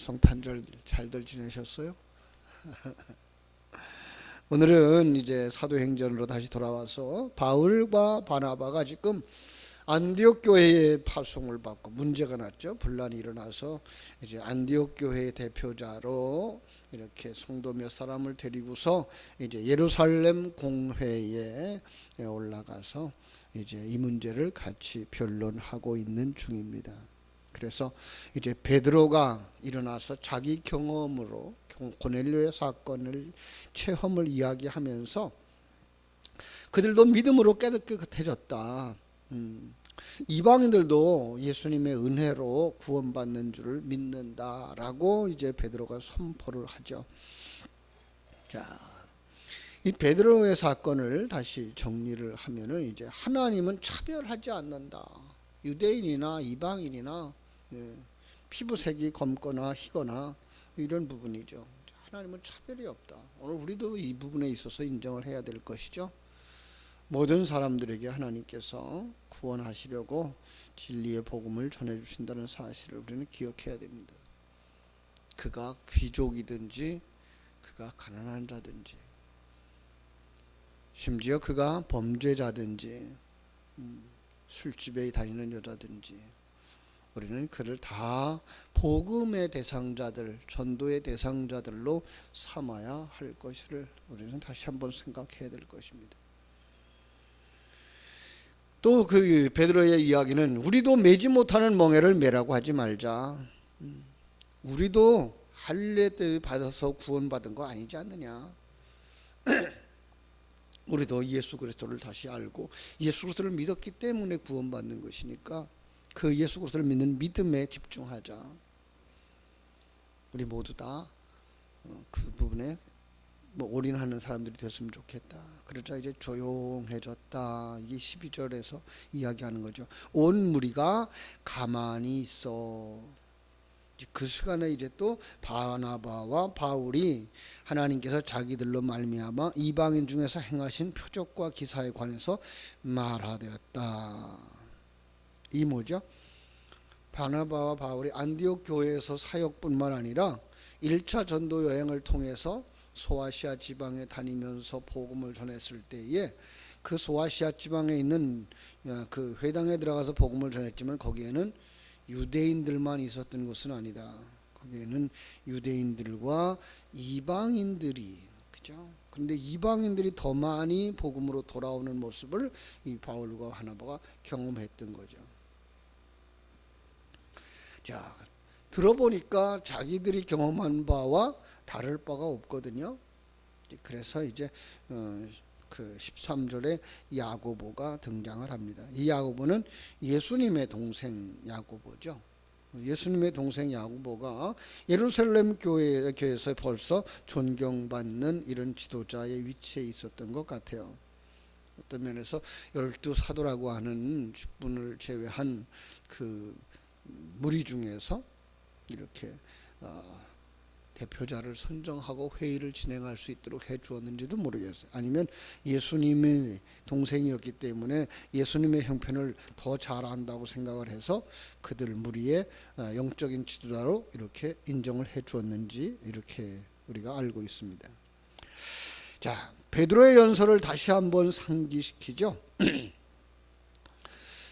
성탄절 잘들 지내셨어요? 오늘은 이제 사도행전으로 다시 돌아와서 바울과 바나바가 지금 안디옥 교회의 파송을 받고 문제가 났죠. 분란이 일어나서 이제 안디옥 교회의 대표자로 이렇게 성도 몇 사람을 데리고서 이제 예루살렘 공회에 올라가서 이제 이 문제를 같이 변론하고 있는 중입니다. 그래서 이제 베드로가 일어나서 자기 경험으로 고넬료의 사건을 체험을 이야기하면서 그들도 믿음으로 깨끗해졌다. 음, 이방인들도 예수님의 은혜로 구원받는 줄을 믿는다라고 이제 베드로가 선포를 하죠. 자, 이 베드로의 사건을 다시 정리를 하면은 이제 하나님은 차별하지 않는다. 유대인이나 이방인이나 예, 피부색이 검거나 희거나 이런 부분이죠. 하나님은 차별이 없다. 오늘 우리도 이 부분에 있어서 인정을 해야 될 것이죠. 모든 사람들에게 하나님께서 구원하시려고 진리의 복음을 전해주신다는 사실을 우리는 기억해야 됩니다. 그가 귀족이든지 그가 가난한 자든지 심지어 그가 범죄자든지 음, 술집에 다니는 여자든지 우리는 그를 다 복음의 대상자들, 전도의 대상자들로 삼아야 할 것을 우리는 다시 한번 생각해야 될 것입니다. 또 그 베드로의 이야기는 우리도 매지 못하는 멍에를 매라고 하지 말자. 음, 우리도 할례 때 받아서 구원받은 거 아니지 않느냐. 우리도 예수 그리스도를 다시 알고 예수 그리스도를 믿었기 때문에 구원받는 것이니까 그 예수 그리스도를 믿는 믿음에 집중하자. 우리 모두 다그 어, 부분에 뭐 올인하는 사람들이 됐으면 좋겠다. 그러자 이제 조용해졌다. 이게 12절에서 이야기하는 거죠. 온 무리가 가만히 있어. 그 시간에 이제 또 바나바와 바울이 하나님께서 자기들로 말미암아 이방인 중에서 행하신 표적과 기사에 관해서 말하되었다. 이 뭐죠? 바나바와 바울이 안디옥 교회에서 사역뿐만 아니라 1차 전도 여행을 통해서 소아시아 지방에 다니면서 복음을 전했을 때에 그 소아시아 지방에 있는 어, 그 회당에 들어가서 복음을 전했지만 거기에는 유대인들만 있었던 것은 아니다. 거기에는 유대인들과 이방인들이 그죠? 근데 이방인들이 더 많이 복음으로 돌아오는 모습을 이 바울과 하나바가 경험했던 거죠. 자, 들어보니까 자기들이 경험한 바와 다를 바가 없거든요. 그래서 이제 어, 그 13절에 야고보가 등장을 합니다. 이 야고보는 예수님의 동생 야고보죠. 예수님의 동생 야고보가 예루살렘 교회, 교회에서 벌써 존경받는 이런 지도자의 위치에 있었던 것 같아요. 어떤 면에서 열두 사도라고 하는 분을 제외한 그 무리 중에서 이렇게 어, 대표자를 선정하고 회의를 진행할 수 있도록 해 주었는지도 모르겠어요. 아니면 예수님의 동생이었기 때문에 예수님의 형편을 더 잘 안다고 생각을 해서 그들 무리의 어, 영적인 지도자로 이렇게 인정을 해 주었는지 이렇게 우리가 알고 있습니다. 자, 베드로의 연설을 다시 한번 상기시키죠.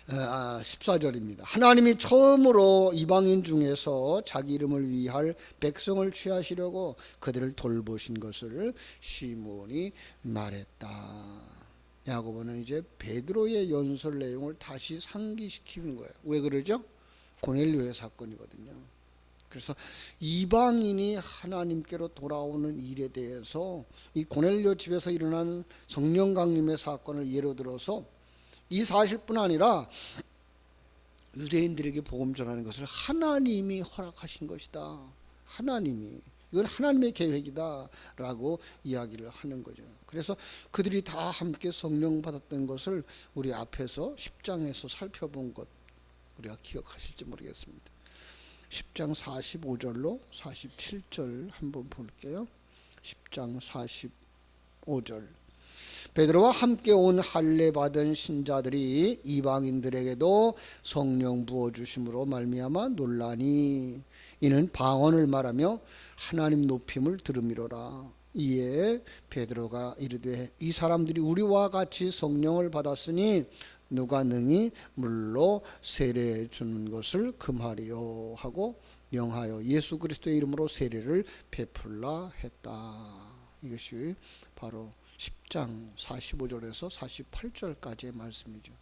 14절입니다. 아, 하나님이 처음으로 이방인 중에서 자기 이름을 위할 백성을 취하시려고 그들을 돌보신 것을 시몬이 말했다. 야고보는 이제 베드로의 연설 내용을 다시 상기시키는 거예요. 왜 그러죠? 고넬료의 사건이거든요. 그래서 이방인이 하나님께로 돌아오는 일에 대해서 이 고넬료 집에서 일어난 성령 강림의 사건을 예로 들어서 이 사실뿐 아니라 유대인들에게 복음 전하는 것을 하나님이 허락하신 것이다. 하나님이 이건 하나님의 계획이다라고 이야기를 하는 거죠. 그래서 그들이 다 함께 성령 받았던 것을 우리 앞에서 10장에서 살펴본 것 우리가 기억하실지 모르겠습니다. 10장 45절로 47절 한번 볼게요. 10장 45절 베드로와 함께 온 할례 받은 신자들이 이방인들에게도 성령 부어 주심으로 말미암아 논란이 이는 방언을 말하며 하나님 높임을 들음이로라. 이에 베드로가 이르되 이 사람들이 우리와 같이 성령을 받았으니 누가 능히 물로 세례 주는 것을 금하리요 하고 명하여 예수 그리스도의 이름으로 세례를 베풀라 했다. 이것이 바로 10장 45절에서 48절까지의 말씀이죠.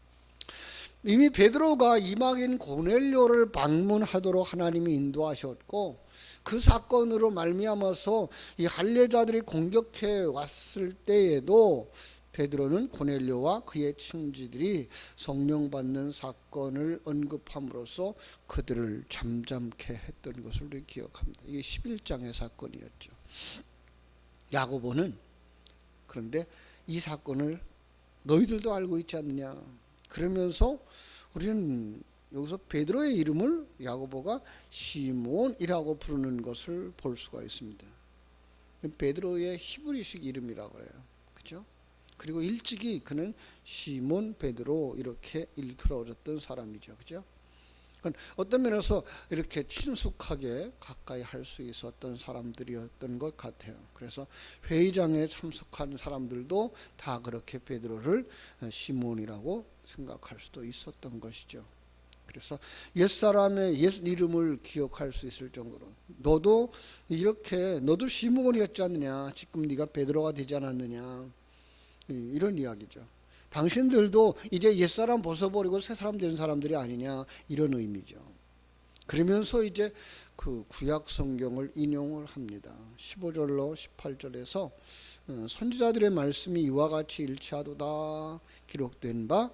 이미 베드로가 이방인 고넬료를 방문하도록 하나님이 인도하셨고 그 사건으로 말미암아서 이 할례자들이 공격해 왔을 때에도 베드로는 고넬료와 그의 친지들이 성령 받는 사건을 언급함으로써 그들을 잠잠케 했던 것을 기억합니다. 이게 11장의 사건이었죠. 야고보는 그런데 이 사건을 너희들도 알고 있지 않느냐. 그러면서 우리는 여기서 베드로의 이름을 야고보가 시몬이라고 부르는 것을 볼 수가 있습니다. 베드로의 히브리식 이름이라고 그래요. 그죠? 그리고 일찍이 그는 시몬 베드로 이렇게 일컬어졌던 사람이죠. 그죠? 어떤 면에서 이렇게 친숙하게 가까이 할 수 있었던 사람들이었던 것 같아요. 그래서 회의장에 참석한 사람들도 다 그렇게 베드로를 시몬이라고 생각할 수도 있었던 것이죠. 그래서 옛사람의 옛 이름을 기억할 수 있을 정도로 너도 이렇게 너도 시몬이었지 않느냐 지금 네가 베드로가 되지 않았느냐 이런 이야기죠. 당신들도 이제 옛사람 벗어버리고 새사람 되는 사람들이 아니냐 이런 의미죠. 그러면서 이제 그 구약 성경을 인용을 합니다. 15절로 18절에서 어, 선지자들의 말씀이 이와 같이 일치하도다 기록된 바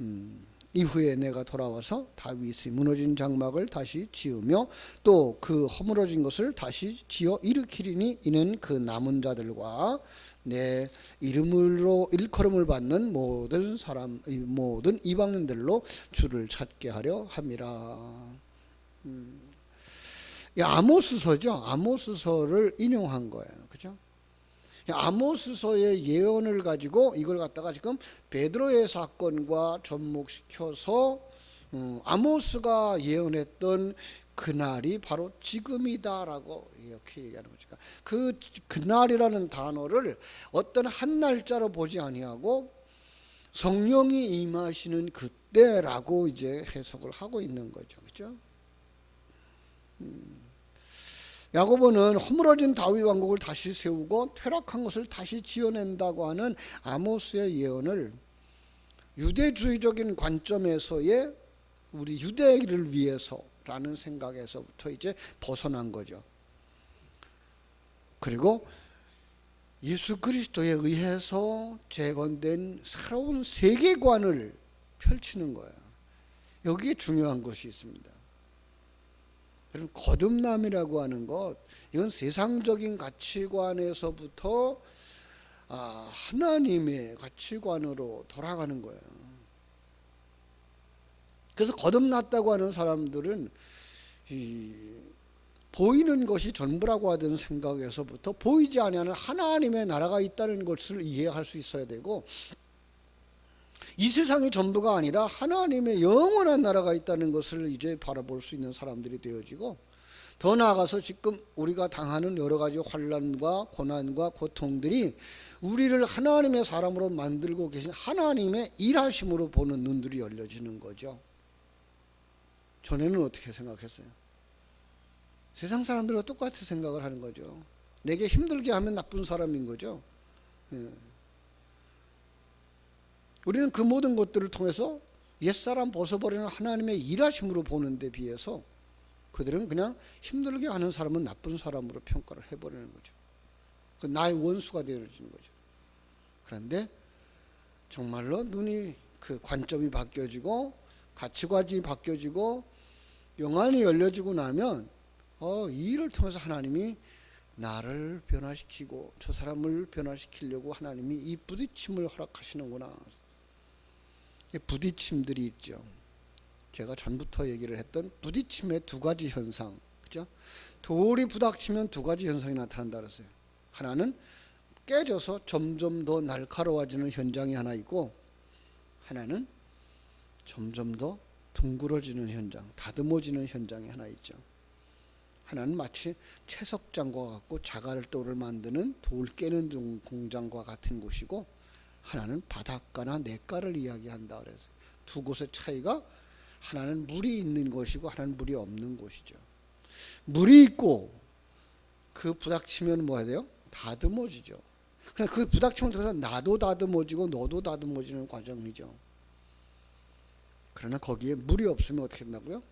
음, 이후에 내가 돌아와서 다윗이 무너진 장막을 다시 지으며 또 그 허물어진 것을 다시 지어 일으키리니 이는 그 남은 자들과 내 이름으로 일컬음을 받는 모든 사람 모든 이방인들로 주를 찾게 하려 함이라. 음. 아모스서죠. 아모스서를 인용한 거예요. 그죠? 아모스서의 예언을 가지고 이걸 갖다가 지금 베드로의 사건과 접목시켜서 음, 아모스가 예언했던 그날이 바로 지금이다라고 이렇게 얘기하는 거죠. 그 그날이라는 단어를 어떤 한 날짜로 보지 아니하고 성령이 임하시는 그때라고 이제 해석을 하고 있는 거죠. 그죠? 음. 야고보는 허물어진 다윗 왕국을 다시 세우고 퇴락한 것을 다시 지어낸다고 하는 아모스의 예언을 유대주의적인 관점에서의 우리 유대를 위해서 라는 생각에서부터 이제 벗어난 거죠. 그리고 예수 그리스도에 의해서 재건된 새로운 세계관을 펼치는 거예요. 여기에 중요한 것이 있습니다. 여러분 거듭남이라고 하는 것 이건 세상적인 가치관에서부터 아, 하나님의 가치관으로 돌아가는 거예요. 그래서 거듭났다고 하는 사람들은 보이는 것이 전부라고 하던 생각에서부터 보이지 아니하는 하나님의 나라가 있다는 것을 이해할 수 있어야 되고 이 세상이 전부가 아니라 하나님의 영원한 나라가 있다는 것을 이제 바라볼 수 있는 사람들이 되어지고 더 나아가서 지금 우리가 당하는 여러 가지 환란과 고난과 고통들이 우리를 하나님의 사람으로 만들고 계신 하나님의 일하심으로 보는 눈들이 열려지는 거죠. 전에는 어떻게 생각했어요? 세상 사람들과 똑같이 생각을 하는 거죠. 내게 힘들게 하면 나쁜 사람인 거죠. 예. 우리는 그 모든 것들을 통해서 옛사람 벗어버리는 하나님의 일하심으로 보는데 비해서 그들은 그냥 힘들게 하는 사람은 나쁜 사람으로 평가를 해버리는 거죠. 그 나의 원수가 되어지는 거죠. 그런데 정말로 눈이 그 관점이 바뀌어지고 가치관이 바뀌어지고 영안이 열려지고 나면 어, 이 일을 통해서 하나님이 나를 변화시키고 저 사람을 변화시키려고 하나님이 이 부딪힘을 허락하시는구나. 부딪힘들이 있죠. 제가 전부터 얘기를 했던 부딪힘의 두 가지 현상. 그죠? 돌이 부닥치면 두 가지 현상이 나타난다 그랬어요. 하나는 깨져서 점점 더 날카로워지는 현장이 하나 있고 하나는 점점 더 둥그러지는 현장, 다듬어지는 현장이 하나 있죠. 하나는 마치 채석장과 같고 자갈돌을 만드는 돌 깨는 동- 공장과 같은 곳이고 하나는 바닷가나 냇가를 이야기한다 그래서 두 곳의 차이가 하나는 물이 있는 곳이고 하나는 물이 없는 곳이죠. 물이 있고 그 부닥치면 뭐 해야 돼요? 다듬어지죠. 그러니까 그 부닥침을 통해서 나도 다듬어지고 너도 다듬어지는 과정이죠. 그러나 거기에 물이 없으면 어떻게 된다고요?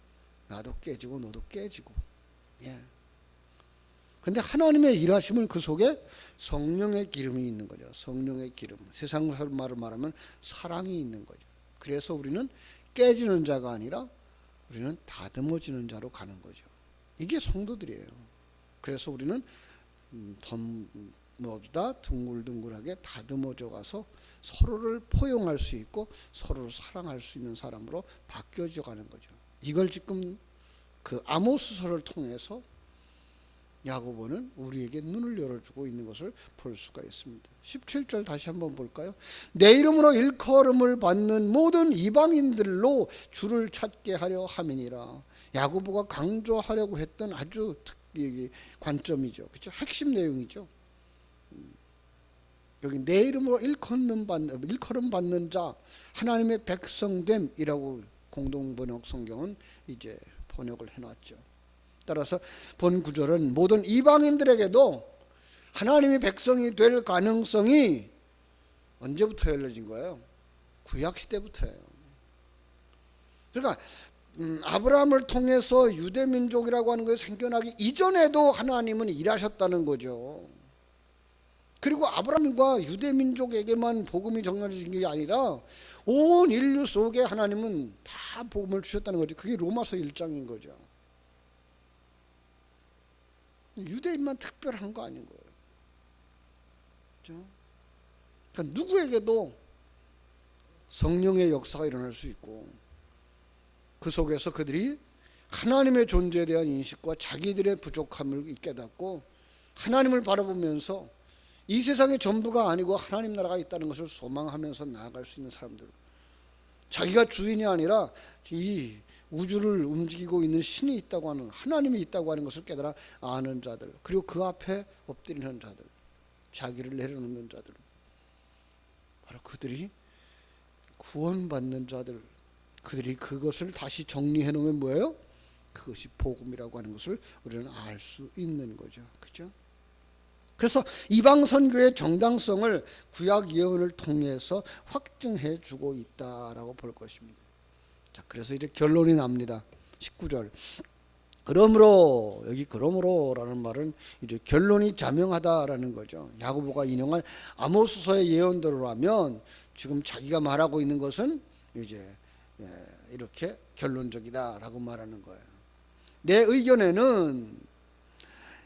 나도 깨지고 너도 깨지고. 예. 근데 하나님의 일하심은 그 속에 성령의 기름이 있는 거죠. 성령의 기름. 세상 말로 말하면 사랑이 있는 거죠. 그래서 우리는 깨지는 자가 아니라 우리는 다듬어지는 자로 가는 거죠. 이게 성도들이에요. 그래서 우리는 음, 덤, 모두 다 둥글둥글하게 다듬어져 가서 서로를 포용할 수 있고 서로를 사랑할 수 있는 사람으로 바뀌어져 가는 거죠. 이걸 지금 그 아모스서를 통해서 야고보는 우리에게 눈을 열어주고 있는 것을 볼 수가 있습니다. 17절 다시 한번 볼까요? 내 이름으로 일컬음을 받는 모든 이방인들로 주를 찾게 하려 함이니라. 야고보가 강조하려고 했던 아주 특, 관점이죠. 그렇죠? 핵심 내용이죠. 음. 여기 내 이름으로 일컬음 받는 일컬음 받는 자 하나님의 백성됨이라고 공동 번역 성경은 이제 번역을 해 놨죠. 따라서 본 구절은 모든 이방인들에게도 하나님의 백성이 될 가능성이 언제부터 열려진 거예요? 구약 시대부터예요. 그러니까 음, 아브라함을 통해서 유대 민족이라고 하는 것이 생겨나기 이전에도 하나님은 일하셨다는 거죠. 그리고 아브라함과 유대 민족에게만 복음이 전해진 게 아니라 온 인류 속에 하나님은 다 복음을 주셨다는 거죠. 그게 로마서 1장인 거죠. 유대인만 특별한 거 아닌 거예요. 그렇죠? 그러니까 누구에게도 성령의 역사가 일어날 수 있고 그 속에서 그들이 하나님의 존재에 대한 인식과 자기들의 부족함을 깨닫고 하나님을 바라보면서 이 세상의 전부가 아니고 하나님 나라가 있다는 것을 소망하면서 나아갈 수 있는 사람들. 자기가 주인이 아니라 이 우주를 움직이고 있는 신이 있다고 하는 하나님이 있다고 하는 것을 깨달아 아는 자들. 그리고 그 앞에 엎드리는 자들. 자기를 내려놓는 자들. 바로 그들이 구원받는 자들. 그들이 그것을 다시 정리해 놓으면 뭐예요? 그것이 복음이라고 하는 것을 우리는 알 수 있는 거죠. 그죠? 그래서 이방 선교의 정당성을 구약 예언을 통해서 확증해 주고 있다라고 볼 것입니다. 자, 그래서 이제 결론이 납니다. 19절. 그러므로 여기 그러므로라는 말은 이제 결론이 자명하다라는 거죠. 야고보가 인용한 아모스서의 예언대로라면 지금 자기가 말하고 있는 것은 이제 예, 이렇게 결론적이다라고 말하는 거예요. 내 의견에는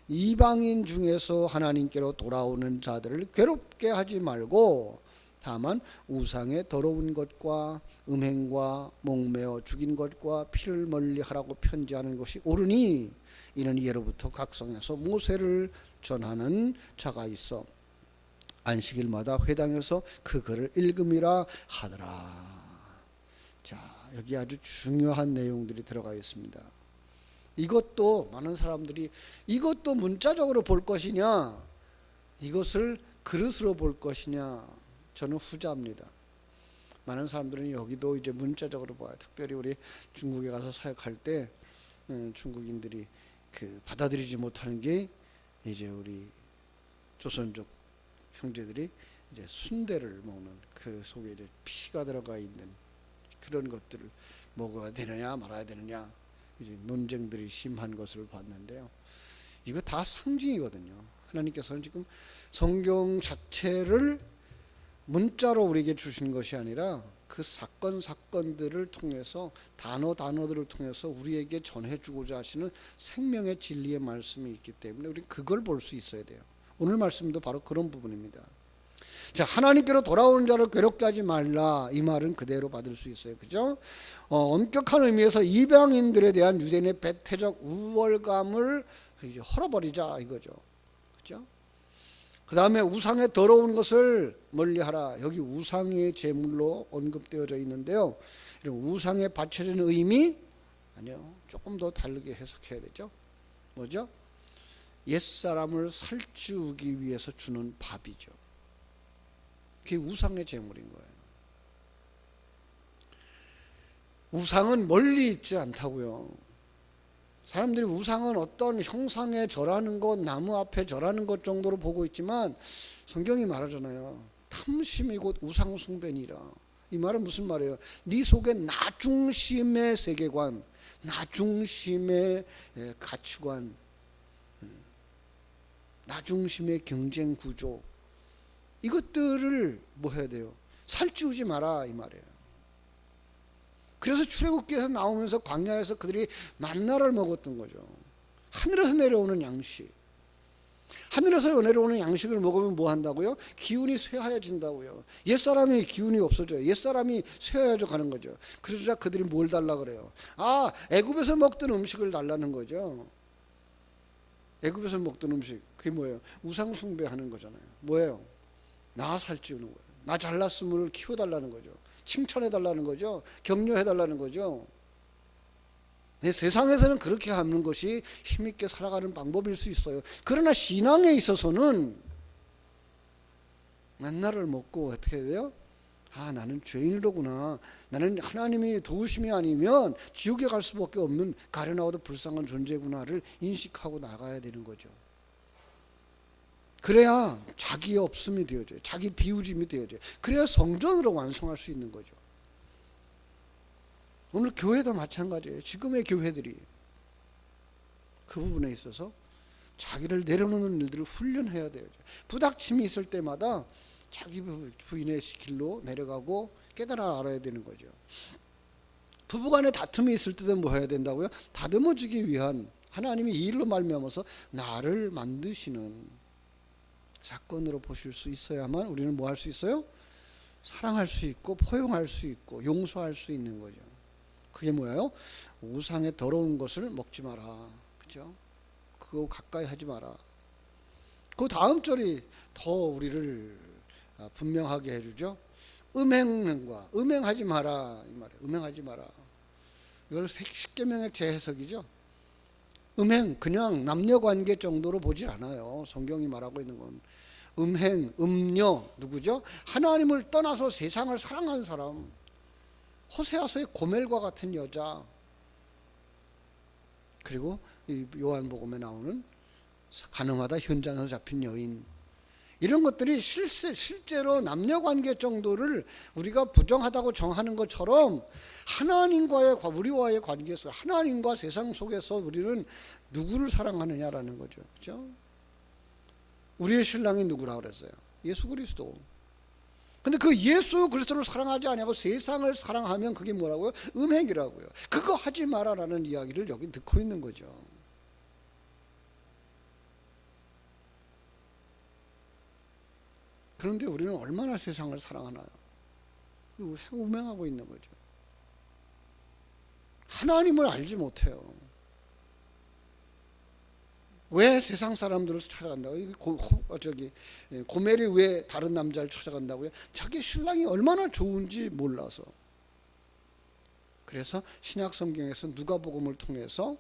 이방인 중에서 하나님께로 돌아오는 자들을 괴롭게 하지 말고 다만 우상의 더러운 것과 음행과 목매어 죽인 것과 피를 멀리하라고 편지하는 것이 옳으니 이는 예로부터 각성에서 모세를 전하는 자가 있어 안식일마다 회당에서 그 글을 읽음이라 하더라. 자, 여기 아주 중요한 내용들이 들어가 있습니다. 이것도 많은 사람들이 이것도 문자적으로 볼 것이냐, 이것을 그릇으로 볼 것이냐, 저는 후자입니다. 많은 사람들은 여기도 이제 문자적으로 봐요. 특별히 우리 중국에 가서 사역할 때 음, 중국인들이 그 받아들이지 못하는 게 이제 우리 조선족 형제들이 이제 순대를 먹는 그 속에 이제 피가 들어가 있는 그런 것들을 먹어야 되느냐 말아야 되느냐 이제 논쟁들이 심한 것을 봤는데요. 이거 다 상징이거든요. 하나님께서는 지금 성경 자체를 문자로 우리에게 주신 것이 아니라 그 사건 사건들을 통해서 단어 단어들을 통해서 우리에게 전해주고자 하시는 생명의 진리의 말씀이 있기 때문에 우리 그걸 볼 수 있어야 돼요. 오늘 말씀도 바로 그런 부분입니다. 자 하나님께로 돌아오는 자를 괴롭게 하지 말라 이 말은 그대로 받을 수 있어요. 그죠? 어, 엄격한 의미에서 이방인들에 대한 유대인의 배태적 우월감을 이제 헐어버리자 이거죠. 그죠? 그 다음에 우상의 더러운 것을 멀리하라. 여기 우상의 제물로 언급되어져 있는데요. 이런 우상에 바쳐지는 의미 아니요. 조금 더 다르게 해석해야 되죠. 뭐죠? 옛 사람을 살찌우기 위해서 주는 밥이죠. 그게 우상의 제물인 거예요. 우상은 멀리 있지 않다고요. 사람들이 우상은 어떤 형상에 절하는 것, 나무 앞에 절하는 것 정도로 보고 있지만 성경이 말하잖아요. 탐심이 곧 우상 숭배니라. 이 말은 무슨 말이에요? 네 속에 나 중심의 세계관, 나 중심의 예, 가치관, 예, 나 중심의 경쟁 구조 이것들을 뭐 해야 돼요? 살찌우지 마라 이 말이에요. 그래서 출애굽기에서 나오면서 광야에서 그들이 만나를 먹었던 거죠. 하늘에서 내려오는 양식. 하늘에서 내려오는 양식을 먹으면 뭐 한다고요? 기운이 쇠하여진다고요. 옛사람이 기운이 없어져요. 옛사람이 쇠하여져 가는 거죠. 그러자 그들이 뭘 달라 그래요? 아, 애굽에서 먹던 음식을 달라는 거죠. 애굽에서 먹던 음식. 그게 뭐예요? 우상 숭배하는 거잖아요. 뭐예요? 나 살찌우는 거예요. 나 잘났음을 키워달라는 거죠. 칭찬해달라는 거죠. 격려해달라는 거죠. 네, 세상에서는 그렇게 하는 것이 힘있게 살아가는 방법일 수 있어요. 그러나 신앙에 있어서는 만나를 먹고 어떻게 돼요? 아, 나는 죄인이로구나. 나는 하나님이 도우심이 아니면 지옥에 갈 수밖에 없는 가련하고도 불쌍한 존재구나를 인식하고 나가야 되는 거죠. 그래야 자기의 없음이 되어져요. 자기 비우짐이 되어져요. 그래야 성전으로 완성할 수 있는 거죠. 오늘 교회도 마찬가지예요. 지금의 교회들이 그 부분에 있어서 자기를 내려놓는 일들을 훈련해야 돼요. 부닥침이 있을 때마다 자기 부인의 길로 내려가고 깨달아 알아야 되는 거죠. 부부간에 다툼이 있을 때도 뭐 해야 된다고요? 다듬어주기 위한 하나님이 이 일로 말미암아서 나를 만드시는 사건으로 보실 수 있어야만 우리는 뭐 할 수 있어요? 사랑할 수 있고 포용할 수 있고 용서할 수 있는 거죠. 그게 뭐예요? 우상의 더러운 것을 먹지 마라. 그죠? 그거 가까이 하지 마라. 그 다음 절이 더 우리를 아, 분명하게 해주죠. 음행과 음행하지 마라 이 말이에요. 음행하지 마라. 이걸 십계명의 재해석이죠. 음행 그냥 남녀 관계 정도로 보지 않아요. 성경이 말하고 있는 건 음행, 음녀 누구죠? 하나님을 떠나서 세상을 사랑한 사람. 호세아서의 고멜과 같은 여자. 그리고 요한복음에 나오는 가늠하다 현장에서 잡힌 여인. 이런 것들이 실세, 실제로 남녀 관계 정도를 우리가 부정하다고 정하는 것처럼 하나님과의 우리와의 관계에서 하나님과 세상 속에서 우리는 누구를 사랑하느냐라는 거죠. 그죠? 우리의 신랑이 누구라 그랬어요? 예수 그리스도. 근데 그 예수 그리스도를 사랑하지 아니하고 세상을 사랑하면 그게 뭐라고요? 음행이라고요. 그거 하지 마라라는 이야기를 여기 듣고 있는 거죠. 그런데 우리는 얼마나 세상을 사랑하나요? 우명하고 있는 거죠. 하나님을 알지 못해요. 왜 세상 사람들을 찾아간다고? 고, 고, 저기 예, 고멜이 왜 다른 남자를 찾아간다고요? 자기 신랑이 얼마나 좋은지 몰라서. 그래서 신약 성경에서 누가복음을 통해서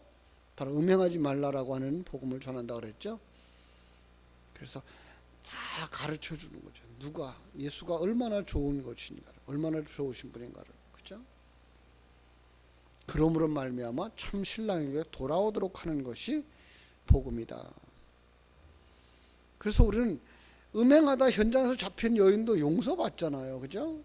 바로 음행하지 말라라고 하는 복음을 전한다 그랬죠. 그래서 다 가르쳐 주는 거죠. 누가 예수가 얼마나 좋은 것인가를, 얼마나 좋으신 분인가를, 그죠? 그러므로 말미암아 참 신랑에게 돌아오도록 하는 것이 복음이다. 그래서 우리는 음행하다 현장에서 잡힌 여인도 용서받잖아요, 그죠?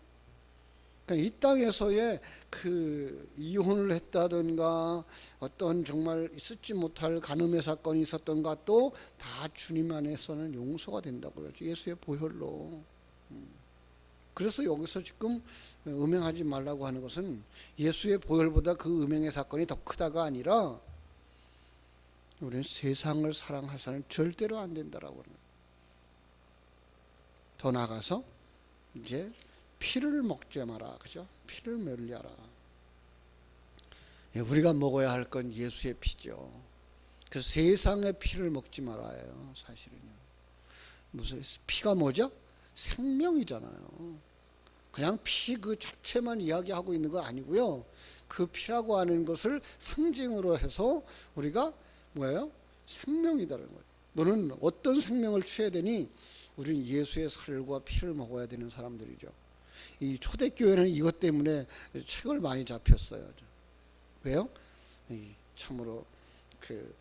그러니까 이 땅에서의 그 이혼을 했다든가 어떤 정말 있었지 못할 간음의 사건이 있었던가 또 다 주님 안에서는 용서가 된다고요. 예수의 보혈로. 음. 그래서 여기서 지금 음행하지 말라고 하는 것은 예수의 보혈보다 그 음행의 사건이 더 크다가 아니라 우리는 세상을 사랑하서는 절대로 안 된다라고 하는 더 나가서 이제 피를 먹지 마라. 그죠? 피를 멀리하라. 예, 우리가 먹어야 할 건 예수의 피죠. 그 세상의 피를 먹지 말아요. 사실은요. 무슨 피가 뭐죠? 생명이잖아요. 그냥 피 그 자체만 이야기하고 있는 거 아니고요. 그 피라고 하는 것을 상징으로 해서 우리가 뭐예요? 생명이다라는 거예요. 너는 어떤 생명을 취해야 되니? 우리는 예수의 살과 피를 먹어야 되는 사람들이죠. 이 초대교회는 이것 때문에 책을 많이 잡혔어요. 왜요? 이 참으로 그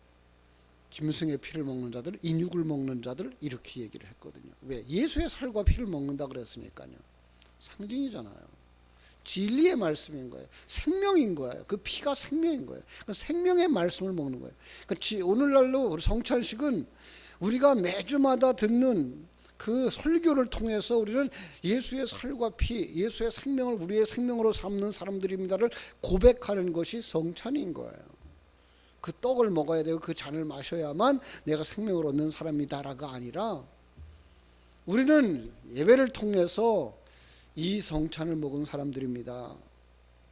짐승의 피를 먹는 자들, 인육을 먹는 자들 이렇게 얘기를 했거든요. 왜? 예수의 살과 피를 먹는다 그랬으니까요. 상징이잖아요. 진리의 말씀인 거예요. 생명인 거예요. 그 피가 생명인 거예요. 그 생명의 말씀을 먹는 거예요. 그 오늘날로 우리 성찬식은 우리가 매주마다 듣는 그 설교를 통해서 우리는 예수의 살과 피, 예수의 생명을 우리의 생명으로 삼는 사람들입니다를 고백하는 것이 성찬인 거예요. 그 떡을 먹어야 되고 그 잔을 마셔야만 내가 생명을 얻는 사람이다라가 아니라 우리는 예배를 통해서 이 성찬을 먹은 사람들입니다.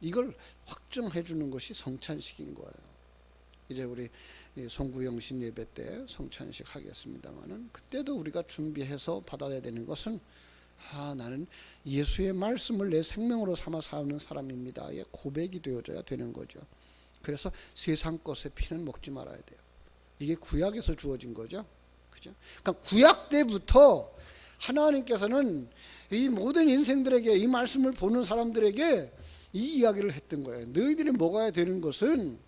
이걸 확정해 주는 것이 성찬식인 거예요. 이제 우리 송구영 신 예배 때 성찬식 하겠습니다만은 그때도 우리가 준비해서 받아야 되는 것은 아 나는 예수의 말씀을 내 생명으로 삼아 사는 사람입니다의 고백이 되어져야 되는 거죠. 그래서 세상 것의 피는 먹지 말아야 돼요. 이게 구약에서 주어진 거죠. 그죠? 그러니까 구약 때부터 하나님께서는 이 모든 인생들에게 이 말씀을 보는 사람들에게 이 이야기를 했던 거예요. 너희들이 먹어야 되는 것은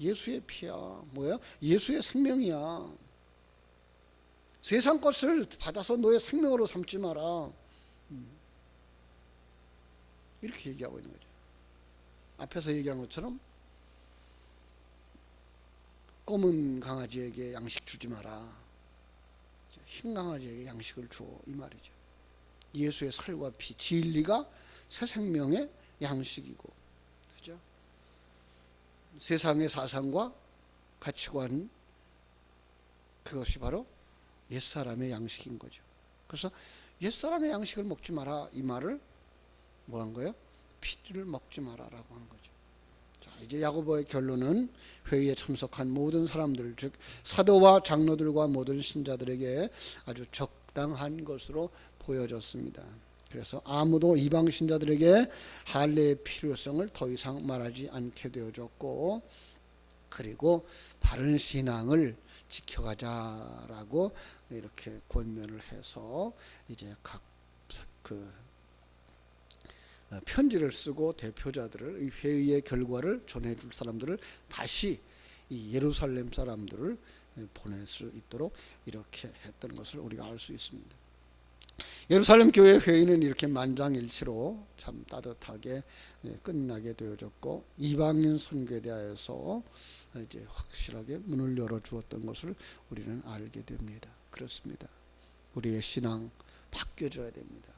예수의 피야. 뭐야? 예수의 생명이야. 세상 것을 받아서 너의 생명으로 삼지 마라. 음. 이렇게 얘기하고 있는 거죠. 앞에서 얘기한 것처럼 검은 강아지에게 양식 주지 마라. 흰 강아지에게 양식을 줘. 이 말이죠. 예수의 살과 피, 진리가 새 생명의 양식이고? 세상의 사상과 가치관, 그것이 바로 옛사람의 양식인 거죠. 그래서 옛사람의 양식을 먹지 마라. 이 말을 뭐 한 거예요? 피를 먹지 마라라고 한 거죠. 자, 이제 야고보의 결론은 회의에 참석한 모든 사람들, 즉 사도와 장로들과 모든 신자들에게 아주 적당한 것으로 보여졌습니다. 그래서 아무도 이방 신자들에게 할례의 필요성을 더 이상 말하지 않게 되어졌고 그리고 바른 신앙을 지켜가자라고 이렇게 권면을 해서 이제 각그 편지를 쓰고 대표자들을 회의의 결과를 전해줄 사람들을 다시 이 예루살렘 사람들을 보낼 수 있도록 이렇게 했던 것을 우리가 알 수 있습니다. 예루살렘 교회 회의는 이렇게 만장일치로 참 따뜻하게 끝나게 되어졌고 이방인 선교에 대하여서 이제 확실하게 문을 열어 주었던 것을 우리는 알게 됩니다. 그렇습니다. 우리의 신앙 바뀌어져야 됩니다.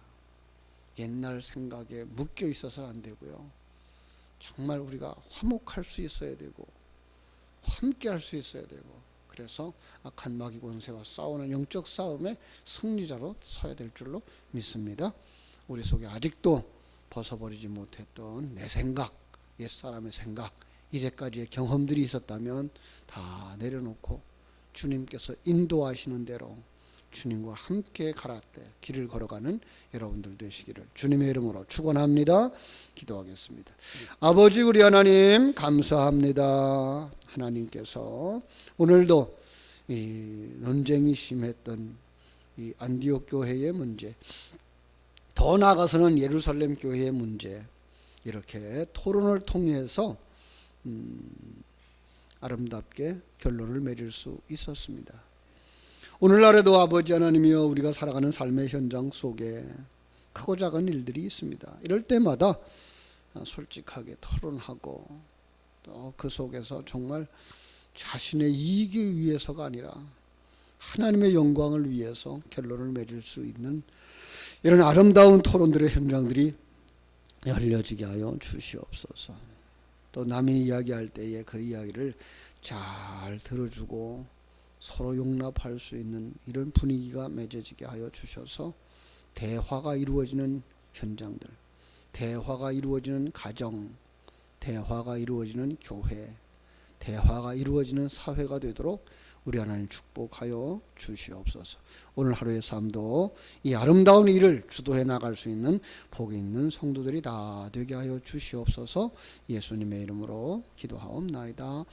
옛날 생각에 묶여 있어서 안 되고요. 정말 우리가 화목할 수 있어야 되고 함께 할 수 있어야 되고 그래서 악한 마귀 권세와 싸우는 영적 싸움의 승리자로 서야 될 줄로 믿습니다. 우리 속에 아직도 벗어버리지 못했던 내 생각, 옛사람의 생각, 이제까지의 경험들이 있었다면 다 내려놓고 주님께서 인도하시는 대로 주님과 함께 가라때 길을 걸어가는 여러분들 되시기를 주님의 이름으로 축원합니다. 기도하겠습니다. 아버지 우리 하나님 감사합니다. 하나님께서 오늘도 이 논쟁이 심했던 이 안디옥 교회의 문제, 더 나아가서는 예루살렘 교회의 문제 이렇게 토론을 통해서 음, 아름답게 결론을 맺을 수 있었습니다. 오늘날에도 아버지 하나님이여 우리가 살아가는 삶의 현장 속에 크고 작은 일들이 있습니다. 이럴 때마다 솔직하게 토론하고 또 그 속에서 정말 자신의 이익을 위해서가 아니라 하나님의 영광을 위해서 결론을 맺을 수 있는 이런 아름다운 토론들의 현장들이 열려지게 하여 주시옵소서. 또 남이 이야기할 때에 그 이야기를 잘 들어주고 서로 용납할 수 있는 이런 분위기가 맺어지게 하여 주셔서 대화가 이루어지는 현장들, 대화가 이루어지는 가정, 대화가 이루어지는 교회, 대화가 이루어지는 사회가 되도록 우리 하나님 축복하여 주시옵소서. 오늘 하루의 삶도 이 아름다운 일을 주도해 나갈 수 있는 복이 있는 성도들이 다 되게 하여 주시옵소서. 예수님의 이름으로 기도하옵나이다.